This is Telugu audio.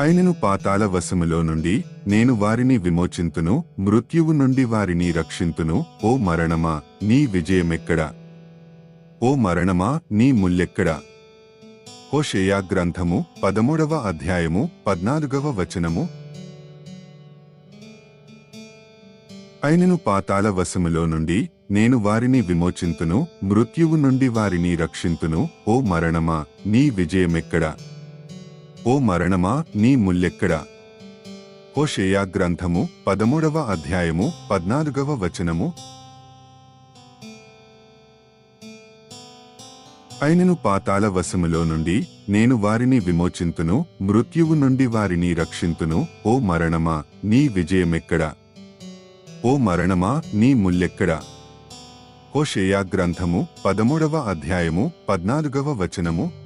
ఆయనను పాతాల వశములో నుండి నేను వారిని విమోచింతును మృత్యువు నుండి వారిని రక్షింతును. ఓ మరణమా నీ విజయమెక్కడా? ఓ మరణమా నీ ముల్లెక్కడా? హోషేయా గ్రంథము పదమూడవ అధ్యాయము పద్నాలుగవ వచనము. ఆయనను పాతాళ వశములో నుండి నేను వారిని విమోచింతును మృత్యువు నుండి వారిని రక్షింతును. ఓ మరణమా నీ విజయమెక్కడా? ఓ మరణమా నీ ముల్లెక్కడా? హోషేయా గ్రంథము పదమూడవ అధ్యాయము పద్నాలుగవ వచనము. అయినను పాతాళ వశములో నుండి నేను వారిని విమోచింతును మృత్యువు నుండి వారిని రక్షింతును. ఓ మరణమా నీ విజయమెక్కడా? ఓ మరణమా నీ ముల్లెక్కడా? హోషేయా గ్రంథము పదమూడవ అధ్యాయము పద్నాలుగవ వచనము.